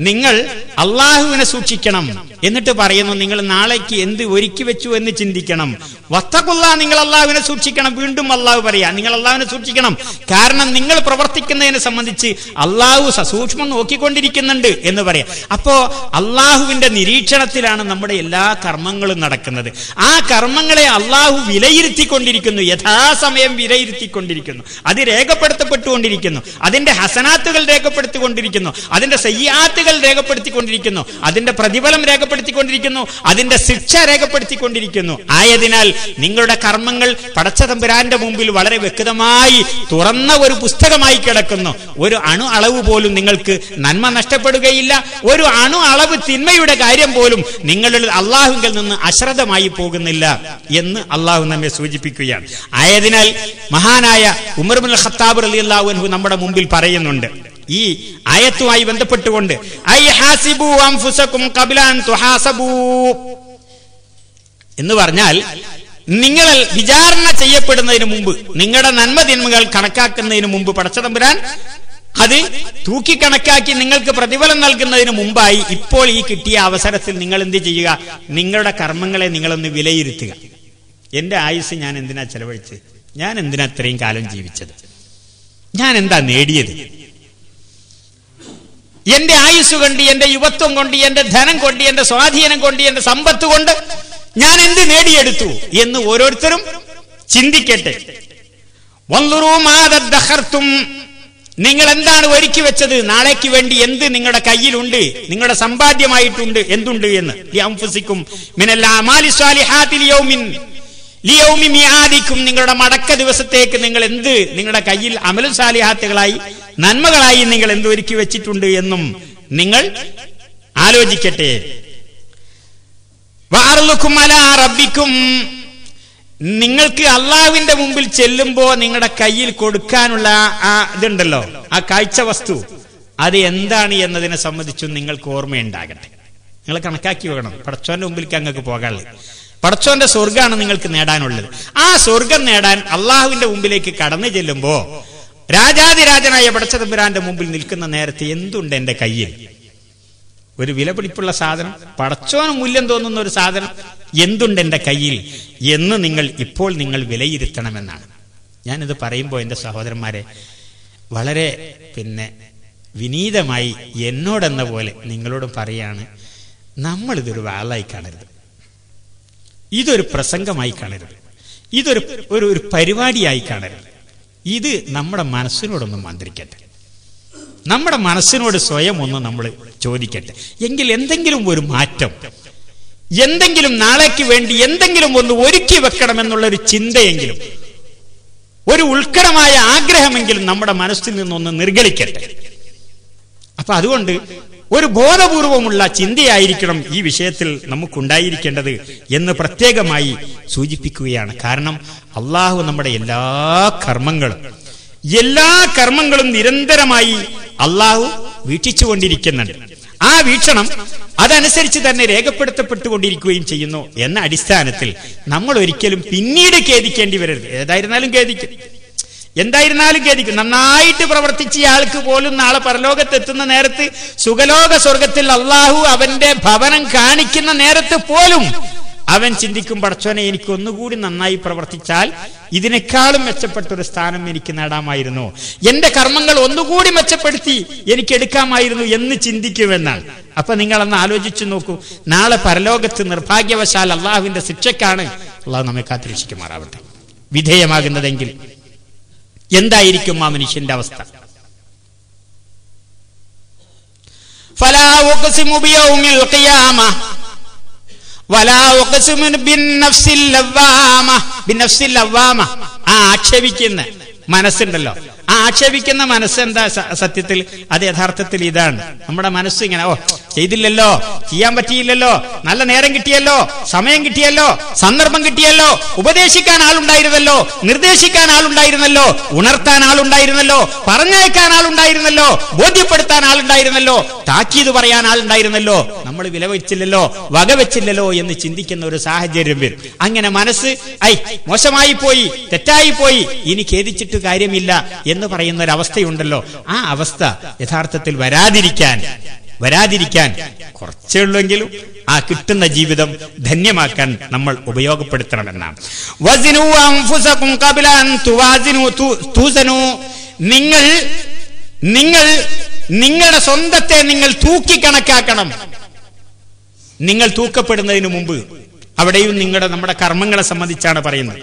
നിങ്ങൾ അള്ളാഹുവിനെ സൂക്ഷിക്കണം. എന്നിട്ട് പറയുന്നു നിങ്ങൾ നാളേക്ക് എന്ത് ഒരുക്കി വെച്ചു എന്ന് ചിന്തിക്കണം. വത്തക്കുള്ള നിങ്ങൾ അള്ളാഹുവിനെ സൂക്ഷിക്കണം. വീണ്ടും അള്ളാഹു പറയാ നിങ്ങൾ അള്ളാഹുവിനെ സൂക്ഷിക്കണം. കാരണം നിങ്ങൾ പ്രവർത്തിക്കുന്നതിനെ സംബന്ധിച്ച് അള്ളാഹു സസൂക്ഷ്മം നോക്കിക്കൊണ്ടിരിക്കുന്നുണ്ട് എന്ന് പറയാം. അപ്പോ അള്ളാഹുവിന്റെ നിരീക്ഷണത്തിലാണ് നമ്മുടെ എല്ലാ കർമ്മങ്ങളും നടക്കുന്നത്. ആ കർമ്മങ്ങളെ അള്ളാഹു വിലയിരുത്തിക്കൊണ്ടിരിക്കുന്നു. യഥാസമയം വിലയിരുത്തിക്കൊണ്ടിരിക്കുന്നു. അത് രേഖപ്പെടുത്തപ്പെട്ടുകൊണ്ടിരിക്കുന്നു. അതിന്റെ ഹസനാത്തുകൾ രേഖപ്പെടുത്തിക്കൊണ്ടിരിക്കുന്നു. അതിന്റെ സയ്യാത്തുകൾ രേഖപ്പെടുത്തിക്കൊണ്ടിരിക്കുന്നു. അതിന്റെ പ്രതിഫലം രേഖപ്പെടുത്തിക്കൊണ്ടിരിക്കുന്നു. അതിന്റെ ശിക്ഷ രേഖപ്പെടുത്തിക്കൊണ്ടിരിക്കുന്നു. ആയതിനാൽ നിങ്ങളുടെ കർമ്മങ്ങൾ പടച്ചതമ്പുരാന്റെ മുമ്പിൽ വളരെ വ്യക്തമായി തുറന്ന ഒരു പുസ്തകമായി കിടക്കുന്നു. ഒരു അണു അളവ് പോലും നിങ്ങൾക്ക് നന്മ നഷ്ടപ്പെടുകയില്ല. ഒരു അണു അളവ് തിന്മയുടെ കാര്യം പോലും നിങ്ങളിൽ അള്ളാഹുവിൽ നിന്ന് അശ്രദ്ധമായി പോകുന്നില്ല എന്ന് അള്ളാഹു നമ്മെ സൂചിപ്പിക്കുകയാണ്. ആയതിനാൽ മഹാനായ ഉമർബുൽ ഖത്താബ് അലി അള്ളാഹു നമ്മുടെ മുമ്പിൽ പറയുന്നുണ്ട്. ഈ ആയത്തുമായി ബന്ധപ്പെട്ടുകൊണ്ട് തുഹാസബൂ എന്ന് പറഞ്ഞാൽ നിങ്ങൾ വിചാരണ ചെയ്യപ്പെടുന്നതിന് മുമ്പ് നിങ്ങളുടെ നന്മ തിന്മകൾ കണക്കാക്കുന്നതിന് മുമ്പ് പടച്ചതമ്പുരാൻ അത് തൂക്കി കണക്കാക്കി നിങ്ങൾക്ക് പ്രതിഫലം നൽകുന്നതിന് മുമ്പായി ഇപ്പോൾ ഈ കിട്ടിയ അവസരത്തിൽ നിങ്ങൾ എന്ത് ചെയ്യുക? നിങ്ങളുടെ കർമ്മങ്ങളെ നിങ്ങളൊന്ന് വിലയിരുത്തുക. എന്റെ ആയുസ് ഞാൻ എന്തിനാ ചെലവഴിച്ചത്? ഞാൻ എന്തിനാ ഇത്രയും കാലം ജീവിച്ചത്? ഞാൻ എന്താ നേടിയത്? എന്റെ ആയുസ് കൊണ്ട് എന്റെ യുവത്വം കൊണ്ട് എന്റെ ധനം കൊണ്ട് എന്റെ സ്വാധീനം കൊണ്ട് എന്റെ സമ്പത്ത് കൊണ്ട് ഞാൻ എന്ത് നേടിയെടുത്തു എന്ന് ഓരോരുത്തരും ചിന്തിക്കട്ടെ. നിങ്ങൾ എന്താണ് ഒരുക്കി വെച്ചത്? നാളേക്ക് വേണ്ടി എന്ത് നിങ്ങളുടെ കയ്യിലുണ്ട്? നിങ്ങളുടെ സമ്പാദ്യമായിട്ടുണ്ട് എന്തുണ്ട് എന്ന്. ലിയംഫുസിക്കും മിനൽ അമാലി സ്വാലിഹാത്തി ലിയൗമിൻ ലിയൗമി മിയാദിക്കും. നിങ്ങളുടെ മടക്ക ദിവസത്തേക്ക് നിങ്ങൾ എന്ത് നിങ്ങളുടെ കയ്യിൽ അമലു സാലിഹാത്തുകളായി നന്മകളായി നിങ്ങൾ എന്ത് ഒരുക്കി വെച്ചിട്ടുണ്ട് എന്നും നിങ്ങൾ ആലോചിക്കട്ടെ. റബ്ബിക്കും. നിങ്ങൾക്ക് അള്ളാവിന്റെ മുമ്പിൽ ചെല്ലുമ്പോ നിങ്ങളുടെ കയ്യിൽ കൊടുക്കാനുള്ള ആ ഇതുണ്ടല്ലോ ആ കാഴ്ച വസ്തു. അത് എന്താണ് എന്നതിനെ സംബന്ധിച്ചും നിങ്ങൾക്ക് ഓർമ്മയുണ്ടാകട്ടെ. നിങ്ങൾ കണക്കാക്കി വെക്കണം. പടച്ചോന്റെ മുമ്പിലേക്ക് അങ്ങക്ക് പോകാനുള്ളത്. പടച്ചോന്റെ സ്വർഗമാണ് നിങ്ങൾക്ക് നേടാനുള്ളത്. ആ സ്വർഗം നേടാൻ അള്ളാഹുവിന്റെ മുമ്പിലേക്ക് കടന്നു ചെല്ലുമ്പോ രാജാതിരാജനായ പടച്ചതമ്പുരാന്റെ മുമ്പിൽ നിൽക്കുന്ന നേരത്തെ എന്തുണ്ട് എന്റെ കയ്യിൽ? ഒരു വിലപിടിപ്പുള്ള സാധനം പടച്ചോന് മൂല്യം തോന്നുന്ന ഒരു സാധനം എന്തുണ്ട് എന്റെ കയ്യിൽ എന്ന് നിങ്ങൾ ഇപ്പോൾ നിങ്ങൾ വിലയിരുത്തണമെന്നാണ്. ഞാനിത് പറയുമ്പോൾ എന്റെ സഹോദരന്മാരെ വളരെ പിന്നെ വിനീതമായി എന്നോടെന്ന പോലെ നിങ്ങളോട് പറയാണ് നമ്മളിതൊരു വാളായി കാണരുത്. ഇതൊരു പ്രസംഗമായി കാണരുത്. ഇതൊരു ഒരു ഒരു പരിപാടിയായി കാണരുത്. ഇത് നമ്മുടെ മനസ്സിനോടൊന്നും മന്ത്രിക്കട്ടെ. നമ്മുടെ മനസ്സിനോട് സ്വയം ഒന്ന് നമ്മൾ ചോദിക്കട്ടെ. എങ്കിൽ എന്തെങ്കിലും ഒരു മാറ്റം എന്തെങ്കിലും നാളേക്ക് വേണ്ടി എന്തെങ്കിലും ഒന്ന് ഒരുക്കി വെക്കണം എന്നുള്ള ഒരു ചിന്തയെങ്കിലും ഒരു ഉത്കടമായ ആഗ്രഹമെങ്കിലും നമ്മുടെ മനസ്സിൽ നിന്നൊന്ന് നിർഗളിക്കട്ടെ. അപ്പൊ അതുകൊണ്ട് ഒരു ബോധപൂർവമുള്ള ചിന്തയായിരിക്കണം ഈ വിഷയത്തിൽ നമുക്കുണ്ടായിരിക്കേണ്ടത് എന്ന് പ്രത്യേകമായി സൂചിപ്പിക്കുകയാണ്. കാരണം അള്ളാഹു നമ്മുടെ എല്ലാ കർമ്മങ്ങളും എല്ലാ കർമ്മങ്ങളും നിരന്തരമായി അള്ളാഹു വീക്ഷിച്ചുകൊണ്ടിരിക്കുന്നുണ്ട്. ആ വീക്ഷണം അതനുസരിച്ച് തന്നെ രേഖപ്പെടുത്തപ്പെട്ടുകൊണ്ടിരിക്കുകയും ചെയ്യുന്നു എന്ന അടിസ്ഥാനത്തിൽ നമ്മൾ ഒരിക്കലും പിന്നീട് ഖേദിക്കേണ്ടി വരരുത്. ഏതായിരുന്നാലും ഖേദിക്കും. എന്തായിരുന്നാലും ഖേദിക്കും. നന്നായിട്ട് പ്രവർത്തിച്ച ആൾക്ക് പോലും നാളെ പരലോകത്തെത്തുന്ന നേരത്ത് സുഖലോക സ്വർഗത്തിൽ അള്ളാഹു അവന്റെ ഭവനം കാണിക്കുന്ന നേരത്ത് പോലും അവൻ ചിന്തിക്കും പടച്ചോനെ എനിക്ക് ഒന്നുകൂടി നന്നായി പ്രവർത്തിച്ചാൽ ഇതിനേക്കാളും മെച്ചപ്പെട്ട ഒരു സ്ഥാനം എനിക്ക് നേടാമായിരുന്നു. എന്റെ കർമ്മങ്ങൾ ഒന്നുകൂടി മെച്ചപ്പെടുത്തി എനിക്ക് എടുക്കാമായിരുന്നു എന്ന് ചിന്തിക്കുമെന്നാൽ അപ്പൊ നിങ്ങളൊന്ന് ആലോചിച്ചു നോക്കൂ. നാളെ പരലോകത്ത് നിർഭാഗ്യവശാൽ അള്ളാഹുവിന്റെ ശിക്ഷക്കാണ് അള്ളാഹു നമ്മെ കാത്തിരക്ഷിക്കുമാറാവട്ടെ. വിധേയമാകുന്നതെങ്കിൽ എന്തായിരിക്കും ആ മനുഷ്യന്റെ അവസ്ഥ? ഫലാ ആക്ഷേപിക്കുന്ന മനസ്സുണ്ടല്ലോ. ആ ആക്ഷേപിക്കുന്ന മനസ്സെന്താ സത്യത്തിൽ? അത് യഥാർത്ഥത്തിൽ ഇതാണ്. നമ്മുടെ മനസ്സ് ഇങ്ങനെ ഓ ചെയ്തില്ലല്ലോ ചെയ്യാൻ പറ്റിയില്ലല്ലോ നല്ല നേരം കിട്ടിയല്ലോ സമയം കിട്ടിയല്ലോ സന്ദർഭം കിട്ടിയല്ലോ ഉപദേശിക്കാൻ ആളുണ്ടായിരുന്നല്ലോ നിർദ്ദേശിക്കാൻ ആളുണ്ടായിരുന്നല്ലോ ഉണർത്താൻ ആളുണ്ടായിരുന്നല്ലോ പറഞ്ഞയക്കാൻ ആളുണ്ടായിരുന്നല്ലോ ബോധ്യപ്പെടുത്താൻ ആളുണ്ടായിരുന്നല്ലോ താക്കീത് പറയാൻ ആളുണ്ടായിരുന്നല്ലോ. നമ്മൾ വില വെച്ചില്ലല്ലോ വക വെച്ചില്ലല്ലോ എന്ന് ചിന്തിക്കുന്ന ഒരു സാഹചര്യം വരും. അങ്ങനെ മനസ്സ് ഐ മോശമായി പോയി തെറ്റായി പോയി ഇനി ഖേദിച്ചിട്ട് കാര്യമില്ല എന്ന് പറയുന്ന ഒരു അവസ്ഥയുണ്ടല്ലോ ആ അവസ്ഥ യഥാർത്ഥത്തിൽ വരാതിരിക്കാൻ വരാതിരിക്കാൻ കുറച്ചേ ഉള്ളെങ്കിലും ആ കിട്ടുന്ന ജീവിതം ധന്യമാക്കാൻ നമ്മൾ ഉപയോഗപ്പെടുത്തണമെന്നാണ്. നിങ്ങൾ നിങ്ങൾ നിങ്ങളുടെ സ്വന്തത്തെ നിങ്ങൾ തൂക്കി കണക്കാക്കണം. നിങ്ങൾ തൂക്കപ്പെടുന്നതിന് മുമ്പ് അവിടെയും നിങ്ങളുടെ നമ്മുടെ കർമ്മങ്ങളെ സംബന്ധിച്ചാണ് പറയുന്നത്.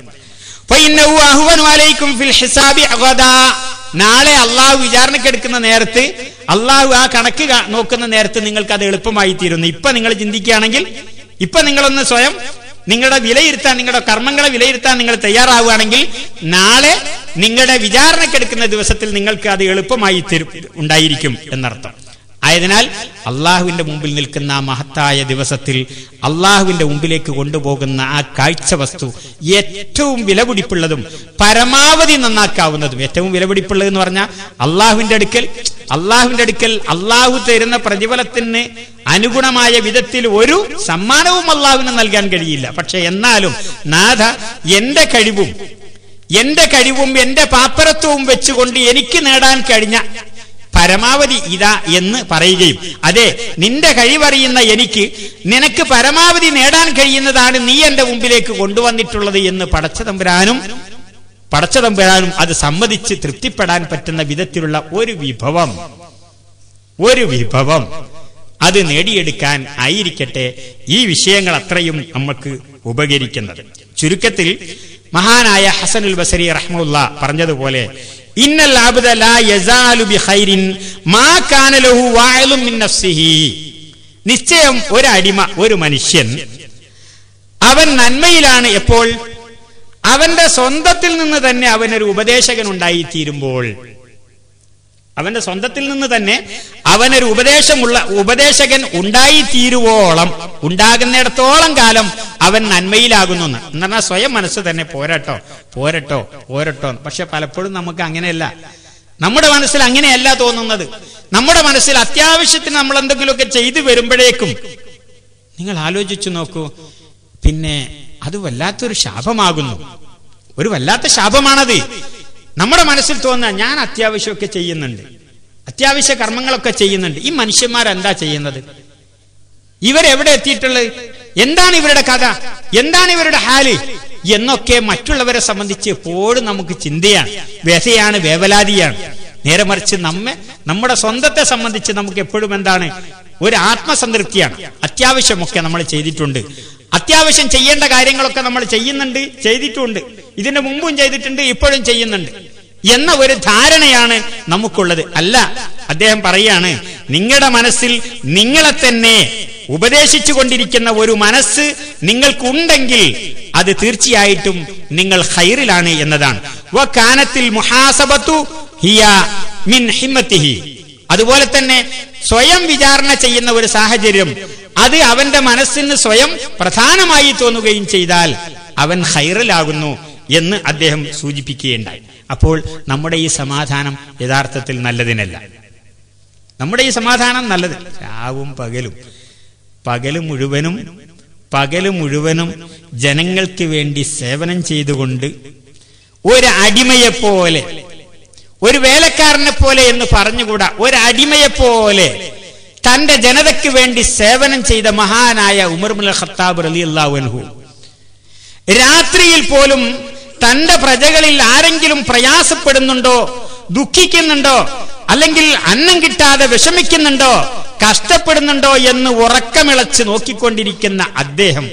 നാളെ അള്ളാഹു വിചാരണക്കെടുക്കുന്ന നേരത്ത് അള്ളാഹു ആ കണക്ക് നോക്കുന്ന നേരത്ത് നിങ്ങൾക്ക് അത് എളുപ്പമായി തീരുന്നു ഇപ്പൊ നിങ്ങൾ ചിന്തിക്കുകയാണെങ്കിൽ ഇപ്പൊ നിങ്ങളൊന്ന് സ്വയം നിങ്ങളുടെ വിലയിരുത്താൻ നിങ്ങളുടെ കർമ്മങ്ങളെ വിലയിരുത്താൻ നിങ്ങൾ തയ്യാറാവുകയാണെങ്കിൽ നാളെ നിങ്ങളുടെ വിചാരണക്കെടുക്കുന്ന ദിവസത്തിൽ നിങ്ങൾക്ക് അത് എളുപ്പമായി ഉണ്ടായിരിക്കും എന്നർത്ഥം. ആയതിനാൽ അള്ളാഹുവിന്റെ മുമ്പിൽ നിൽക്കുന്ന ആ മഹത്തായ ദിവസത്തിൽ അള്ളാഹുവിന്റെ മുമ്പിലേക്ക് കൊണ്ടുപോകുന്ന ആ കാഴ്ച വസ്തു ഏറ്റവും വിലപിടിപ്പുള്ളതും പരമാവധി നന്നാക്കാവുന്നതും ഏറ്റവും വിലപിടിപ്പുള്ളത് എന്ന് പറഞ്ഞാൽ അള്ളാഹുവിന്റെ അടുക്കൽ അള്ളാഹുവിന്റെ അടുക്കൽ അള്ളാഹു തരുന്ന പ്രതിഫലത്തിന് അനുഗുണമായ വിധത്തിൽ ഒരു സമ്മാനവും അള്ളാഹുവിന് നൽകാൻ കഴിയില്ല. പക്ഷെ എന്നാലും നാഥ എന്റെ കഴിവും എന്റെ കഴിവും എന്റെ പാപ്പരത്വവും വെച്ചുകൊണ്ട് എനിക്ക് നേടാൻ കഴിഞ്ഞ പരമാവധി ഇതാ എന്ന് പറയുകയും അതെ നിന്റെ കഴിവറിയുന്ന എനിക്ക് നിനക്ക് പരമാവധി നേടാൻ കഴിയുന്നതാണ് നീ എന്റെ മുമ്പിലേക്ക് കൊണ്ടുവന്നിട്ടുള്ളത് എന്ന് പടച്ചതമ്പുരാനും പടച്ചതമ്പുരാനും അത് സമ്മതിച്ച് തൃപ്തിപ്പെടാൻ പറ്റുന്ന വിധത്തിലുള്ള ഒരു വിഭവം. ഒരു വിഭവം. അത് നേടിയെടുക്കാൻ ആയിരിക്കട്ടെ. ഈ വിഷയങ്ങൾ അത്രയും നമുക്ക് ഉപകരിക്കുന്നത്. ചുരുക്കത്തിൽ മഹാനായ ഹസനുൽ ബസരി റഹ്മുല്ല പറഞ്ഞതുപോലെ ഇന്നൽ ലാ യസാലു ബി മാ കാന ലഹു മിൻ നഫ്സിഹി. നിശ്ചയം ഒരു അടിമ ഒരു മനുഷ്യൻ. അവൻ നന്മയിലാണ് എപ്പോൾ? അവന്റെ സ്വന്തത്തിൽ നിന്ന് തന്നെ അവനൊരു ഉപദേശകൻ ഉണ്ടായിത്തീരുമ്പോൾ അവന്റെ സ്വന്തത്തിൽ നിന്ന് തന്നെ അവനൊരു ഉപദേശമുള്ള ഉപദേശകൻ ഉണ്ടായിത്തീരുവോളം ഉണ്ടാകുന്നിടത്തോളം കാലം അവൻ നന്മയിലാകുന്നു എന്ന്. പറഞ്ഞാൽ സ്വയം മനസ്സ് തന്നെ പോരട്ടോ പോരട്ടോ പോരട്ടോ. പക്ഷെ പലപ്പോഴും നമുക്ക് അങ്ങനെയല്ല. നമ്മുടെ മനസ്സിൽ അങ്ങനെയല്ല തോന്നുന്നത്. നമ്മുടെ മനസ്സിൽ അത്യാവശ്യത്തിന് നമ്മൾ എന്തെങ്കിലുമൊക്കെ ചെയ്തു വരുമ്പോഴേക്കും നിങ്ങൾ ആലോചിച്ചു നോക്കൂ പിന്നെ അത് വല്ലാത്തൊരു ശാപമാകുന്നു. ഒരു വല്ലാത്ത ശാപമാണത്. നമ്മുടെ മനസ്സിൽ തോന്നുക ഞാൻ അത്യാവശ്യമൊക്കെ ചെയ്യുന്നുണ്ട്. അത്യാവശ്യ കർമ്മങ്ങളൊക്കെ ചെയ്യുന്നുണ്ട്. ഈ മനുഷ്യന്മാരെന്താ ചെയ്യുന്നത്? ഇവരെവിടെ എത്തിയിട്ടുള്ളത്? എന്താണ് ഇവരുടെ കഥ? എന്താണ് ഇവരുടെ ഹാൽ? എന്നൊക്കെ മറ്റുള്ളവരെ സംബന്ധിച്ച് എപ്പോഴും നമുക്ക് ചിന്തയാണ്. വ്യഥയാണ് വേവലാതിയാണ്. നേരെ മറിച്ച് നമ്മെ നമ്മുടെ സ്വന്തത്തെ സംബന്ധിച്ച് നമുക്ക് എപ്പോഴും എന്താണ്? ഒരു ആത്മസംതൃപ്തിയാണ്. അത്യാവശ്യമൊക്കെ നമ്മൾ ചെയ്തിട്ടുണ്ട്. അത്യാവശ്യം ചെയ്യേണ്ട കാര്യങ്ങളൊക്കെ നമ്മൾ ചെയ്യുന്നുണ്ട് ചെയ്തിട്ടുണ്ട്. ഇതിന്റെ മുമ്പും ചെയ്തിട്ടുണ്ട് ഇപ്പോഴും ചെയ്യുന്നുണ്ട്. എന്ന ഒരു ധാരണയാണ് നമുക്കുള്ളത്. അല്ല അദ്ദേഹം പറയാണ് നിങ്ങളുടെ മനസ്സിൽ നിങ്ങളെ തന്നെ ഉപദേശിച്ചു കൊണ്ടിരിക്കുന്ന ഒരു മനസ്സ് നിങ്ങൾക്കുണ്ടെങ്കിൽ അത് തീർച്ചയായിട്ടും നിങ്ങൾ ഹൈറിലാണ് എന്നതാണ്. കാനത്തിൽ മുഹാസബത്തു ഹിയ മിൻ അതുപോലെ തന്നെ സ്വയം വിചാരണ ചെയ്യുന്ന ഒരു സാഹചര്യം അത് അവന്റെ മനസ്സിന് സ്വയം പ്രധാനമായി തോന്നുകയും ചെയ്താൽ അവൻ ഹൈറിലാകുന്നു എന്ന് അദ്ദേഹം സൂചിപ്പിക്കുകയുണ്ടായി. അപ്പോൾ നമ്മുടെ ഈ സമാധാനം യഥാർത്ഥത്തിൽ നല്ലതിനല്ല. നമ്മുടെ ഈ സമാധാനം നല്ലത്. രാവും പകലും. പകൽ മുഴുവനും പകൽ മുഴുവനും ജനങ്ങൾക്ക് വേണ്ടി സേവനം ചെയ്തുകൊണ്ട് ഒരു അടിമയെ പോലെ ഒരു വേലക്കാരനെ പോലെ എന്ന് പറഞ്ഞുകൂടാ. ഒരു അടിമയെ പോലെ തന്റെ ജനതയ്ക്ക് വേണ്ടി സേവനം ചെയ്ത മഹാനായ ഉമർമുൽ ഖത്താബ് റലി അള്ളാഹു രാത്രിയിൽ പോലും തന്റെ പ്രജകളിൽ ആരെങ്കിലും പ്രയാസപ്പെടുന്നുണ്ടോ ദുഃഖിക്കുന്നുണ്ടോ അല്ലെങ്കിൽ അന്നം കിട്ടാതെ വിഷമിക്കുന്നുണ്ടോ കഷ്ടപ്പെടുന്നുണ്ടോ എന്ന് ഉറക്കമിളച്ച് നോക്കിക്കൊണ്ടിരിക്കുന്ന അദ്ദേഹം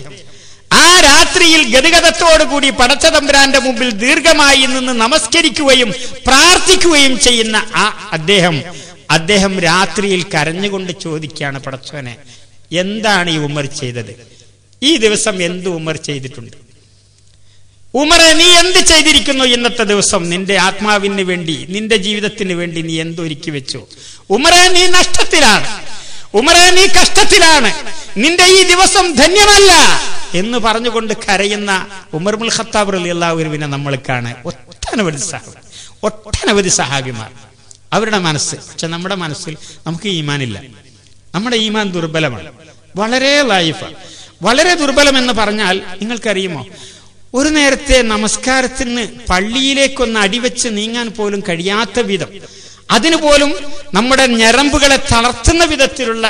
ആ രാത്രിയിൽ ഗതിഗതത്തോടുകൂടി പടച്ചതമ്പുരാന്റെ മുമ്പിൽ ദീർഘമായി നിന്ന് നമസ്കരിക്കുകയും പ്രാർത്ഥിക്കുകയും ചെയ്യുന്ന ആ അദ്ദേഹം അദ്ദേഹം രാത്രിയിൽ കരഞ്ഞുകൊണ്ട് ചോദിക്കുകയാണ് പടച്ചോനെ എന്താണ് ഈ ഉമർ ചെയ്തത്? ഈ ദിവസം എന്ത് ഉമർ ചെയ്തിട്ടുണ്ട്? ഉമറെ നീ എന്ത് ചെയ്തിരിക്കുന്നു ഇന്നത്തെ ദിവസം? നിന്റെ ആത്മാവിന് വേണ്ടി നിന്റെ ജീവിതത്തിന് വേണ്ടി നീ എന്തൊരുക്കി വെച്ചു? ഉമറെ നീ നഷ്ടത്തിലാണ്. ഉമറെ നീ കഷ്ടത്തിലാണ്. നിന്റെ ഈ ദിവസം ധന്യമല്ല എന്ന് പറഞ്ഞുകൊണ്ട് കരയുന്ന ഉമർ ഉമർമുൽ ഖത്താബ് അലി അള്ളാഹുവിനെ നമ്മൾ കാണാൻ ഒട്ടനവധി സഹാബി ഒട്ടനവധി സഹാബിമാർ. അവരുടെ മനസ്സ് പക്ഷെ നമ്മുടെ മനസ്സിൽ നമുക്ക് ഈമാനില്ല. നമ്മുടെ ഈമാൻ ദുർബലമാണ്. വളരെ ലൈഫ്. വളരെ ദുർബലം എന്ന് പറഞ്ഞാൽ നിങ്ങൾക്കറിയുമോ? ഒരു നേരത്തെ നമസ്കാരത്തിന് പള്ളിയിലേക്കൊന്ന് അടിവെച്ച് നീങ്ങാൻ പോലും കഴിയാത്ത വിധം. അതിനുപോലും നമ്മുടെ ഞരമ്പുകളെ തളർത്തുന്ന വിധത്തിലുള്ള